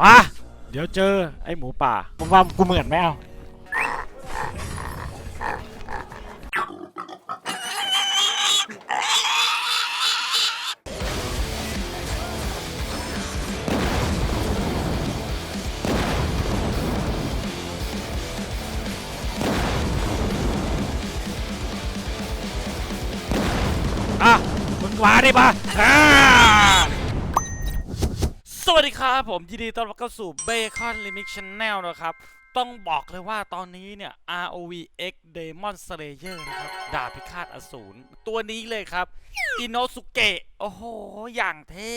มาเดี๋ยวเจอไอ้หมูป่าผมว่ากูเหมือนไหมเอาอะมึงมาดิปะอ่า สวัสดีครับผมยินดีต้อนรับเข้าสู่ Bacon Limit Channel นะครับ ต้องบอกเลยว่าตอนนี้เนี่ย ROV X Demon Slayer นะครับดาบพิฆาตอสูรตัวนี้เลยครับอิโนสุเกะโอ้โห อย่างเท่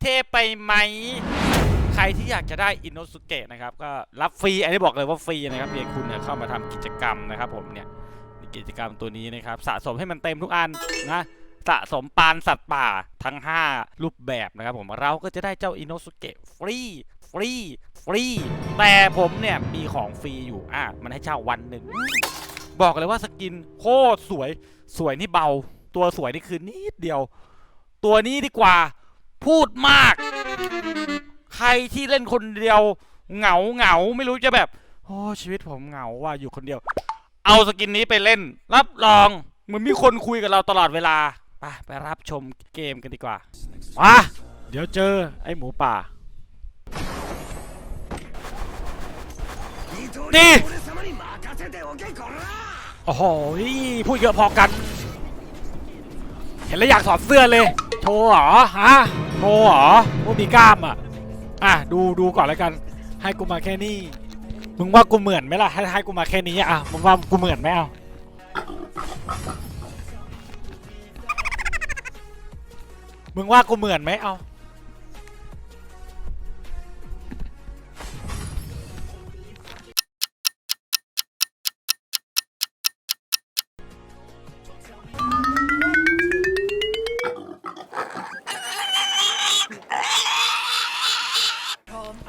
เท่ไปไหม ใครที่อยากจะได้อินโนสุเกะนะครับ ก็รับฟรี อันนี้บอกเลยว่าฟรีนะครับเพียงคุณเนี่ยเข้ามาทำกิจกรรมนะครับผมเนี่ยกิจกรรมตัวนี้นะครับ สะสมให้มันเต็มทุกอันนะ สะสมปานสัตว์ป่าทั้ง 5 รูปแบบนะครับผมเราก็จะได้เจ้าอินโนสุเกะฟรีฟรีฟรีแต่ผมเนี่ย มีของฟรีอยู่อะมันให้เช่าวันหนึ่ง บอกเลยว่าสกินโคตรสวยสวยนี่เบา ตัวสวยนี่คือนิดเดียว ตัวนี้ดีกว่าพูดมาก ใครที่เล่นคนเดียว เหงาเหงาไม่รู้จะแบบโอ้ชีวิตผมเหงาว่าอยู่คนเดียว เอาสกินนี้ไปเล่น รับรองเหมือนมีคนคุยกับเราตลอดเวลา ไปไปรับชมเกมกันดีกว่ามาเดี๋ยวเจอไอ้หมูป่านี่โอ้โหพูดเยอะพอกัน เห็นแล้วอยากถอดเสื้อเลย โชว์เหรอฮะโชว์เหรอว่ามีกล้ามอะอะดูดูก่อนแล้วกัน ให้กูมาแค่นี้ มึงว่ากูเหมือนไหมล่ะให้ให้กูมาแค่นี้อะมึงว่ากูเหมือนไหมเอา มึงว่ากูเหมือนไหมเอา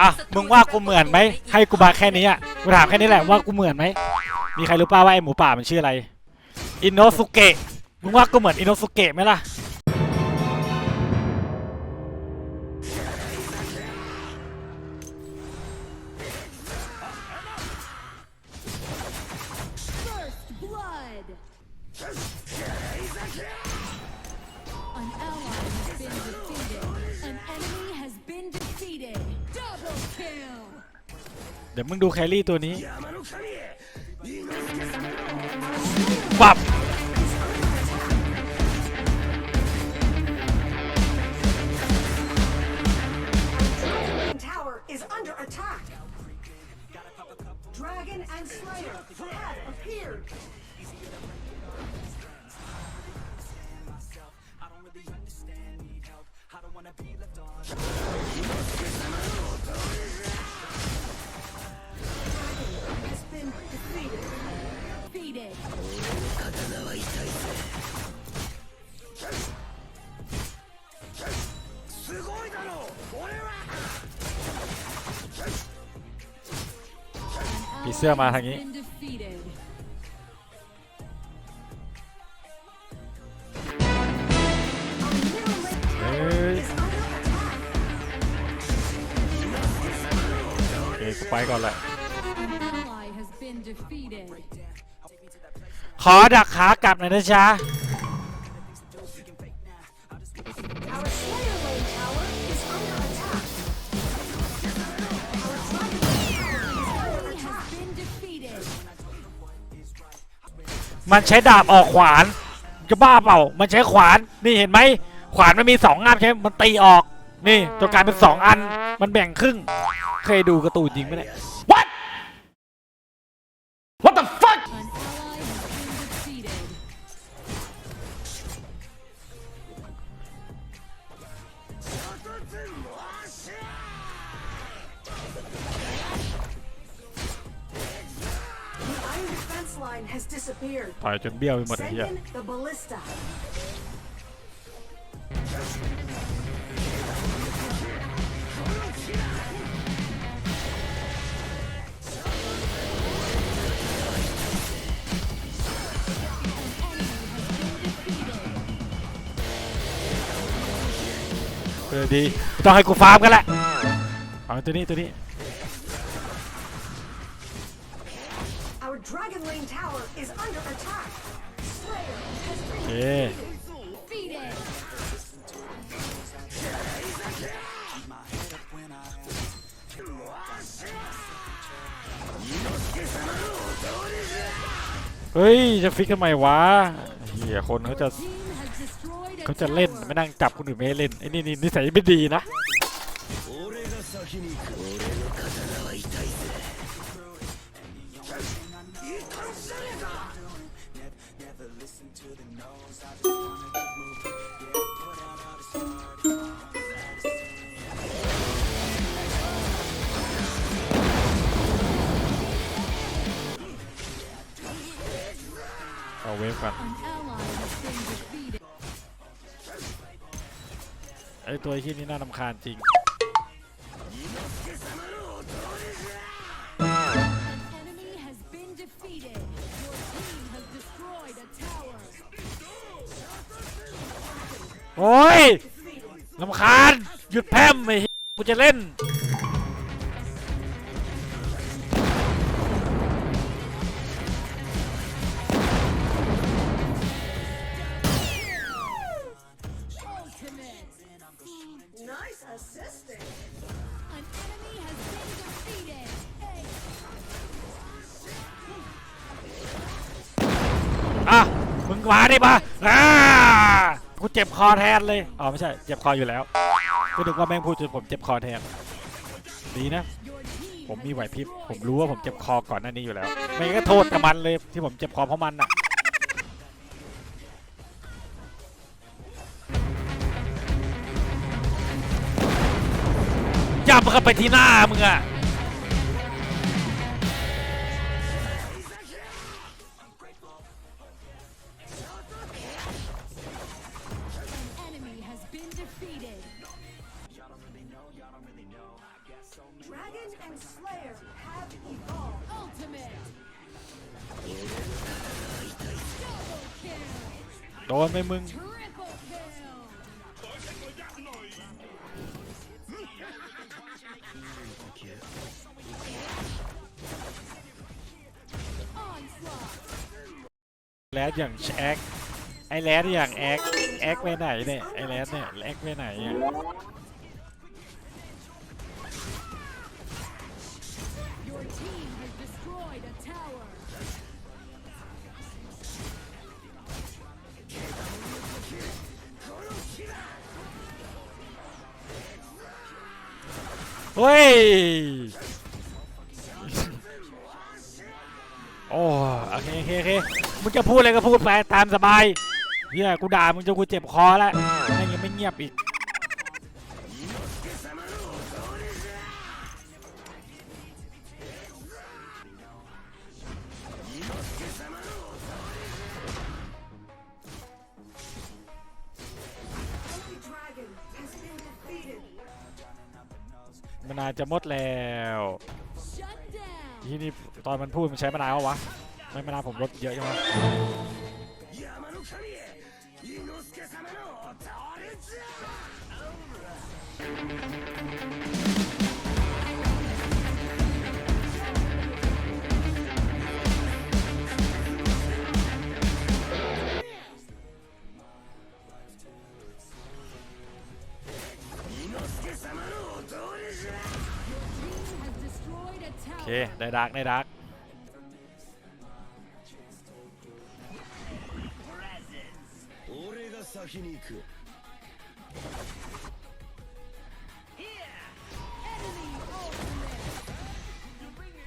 อะมึงว่ากูเหมือนไหมให้กูมาแค่นี้อะกูถามแค่นี้แหละว่ากูเหมือนไหมมีใครรู้ป่าวว่าไอหมูป่ามันชื่ออะไรอินโนสุเกะมึงว่ากูเหมือนอินโนสุเกะไหมล่ะ ดี๋ยวมึงดูแครี่ตัวนี้ปับ ผีเสื้อมาทางนี้ เฮ้ยโอเคกูไปก่อนแหละ ขอดักขากลับหน่อยนะจ๊ะ มันใช้ดาบออกขวาน จะบ้าเปล่า มันใช้ขวาน นี่เห็นไหม ขวานมันมีสองอันใช่มันตีออก นี่ตัวกลายเป็นสองอัน มันแบ่งครึ่ง เคยดูการ์ตูนจริงไหมเนี่ย ต่อยจนเบี้ยวไปหมดไอ้ Send เหี้ย in the ballista. เออดีไม่ต้องให้กูฟาร์มกันแหละ เอาตัวนี้ตัวนี้ is under attack. Slayer has been เอ๊ะ Defeated. เฮ้ย จะฟิกทำไมวะเฮียคนเขาจะ Team has destroyed a เขาจะเล่น tower. ไม่นั่งจับคนอื่นไม่ให้เล่นไอ้นี่นี่นิสัยไม่ดีนะ เอาเวฟกัน An ally has been defeated. ไอ้ตัวที่นี่น่ารำคาญจริง An enemy has been defeated. Your team has destroyed a tower. โอ้ยลำคาญ หยุดแพร่มไอ้เหี้ยกูจะเล่น มึงมาดิปะอ่ากูเจ็บคอแทนเลย อ๋อไม่ใช่ เจ็บคออยู่แล้วก็นึกว่าแม่งพูดจนผมเจ็บคอแทน ดีนะ ผมมีไหวพริบ ผมรู้ว่าผมเจ็บคอก่อนหน้านี้อยู่แล้ว ไม่งั้นก็โทษกับมันเลยที่ผมเจ็บคอเพราะมันอะย่ำเข้าไปที่หน้ามึงอะ โดนไปมึง แรดอย่างแอกไอแรดอย่างแอกแอกไปไหนเนี่ย ไอแรดเนี่ยแอกไปไหนอะ เฮ้ย โอ้โอเคโอเคโอเคมึงจะพูดอะไรก็พูดไปตามสบายเฮียกูด่ามึงจนกูเจ็บคอแล้วแม่ยังไม่เงียบอีก มันอาจจะหมดแล้ว Shut down. ที่นี่ตอนมันพูดมันใช้มะนาววะไม่มะนาวผมลดเยอะจังวะโคได้ดักได้ดักนิ่งไว้นิ่งไว้ไม่รู้อันต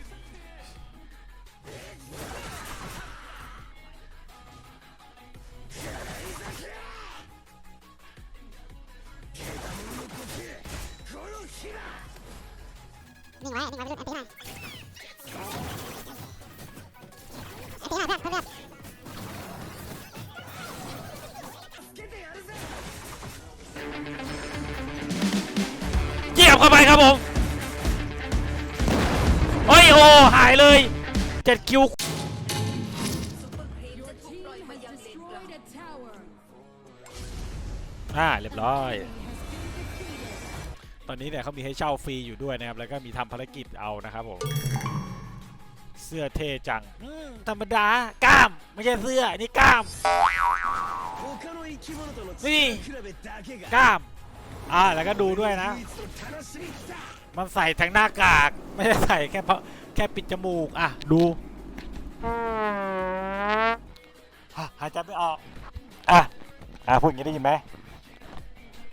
ีหน่ อันตีหน่ยเหยียบเข้าไปครับผมเฮ้ยโอ้หายเลยเจ็ดคิวอ่าเรียบร้อย ตอนนี้เนี่ยเขามีให้เช่าฟรีอยู่ด้วยนะครับ แล้วก็มีทำภารกิจเอานะครับผม เสื้อเท่จังธรรมดากล้าม ไม่ใช่เสื้อนี่กล้าม นี่กล้ามอ่าแล้วก็ดูด้วยนะ มันใส่ทั้งหน้ากาก ไม่ได้ใส่แค่เพราะแค่ปิดจมูก อะ ดูหายใจไม่ออก อะ อะพูดอย่างนี้ได้ยินไหม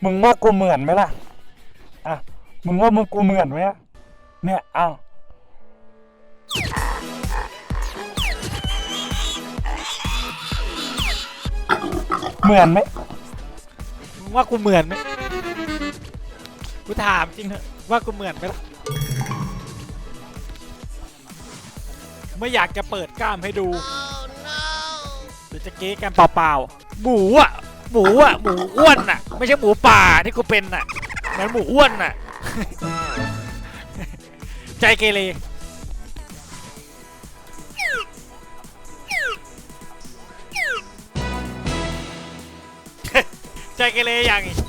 มึงว่ากูเหมือนไหมล่ะ อะ มึงว่ามึงกูเหมือนไหมเนี่ย เอ้า เหมือนไหมมึงว่ากูเหมือนไหมกูถามจริงเถอะว่ากูเหมือนไหมล่ะไม่อยากจะเปิดกล้ามให้ดูหรือจะเก๊กันเปล่าๆหมูอะหมูอะหมูอ้วนอะ ไม่ใช่หมูป่าที่กูเป็นอะเหมือนหมูอ้วนอะ ใจเกเร ใจเกเรอย่างอีก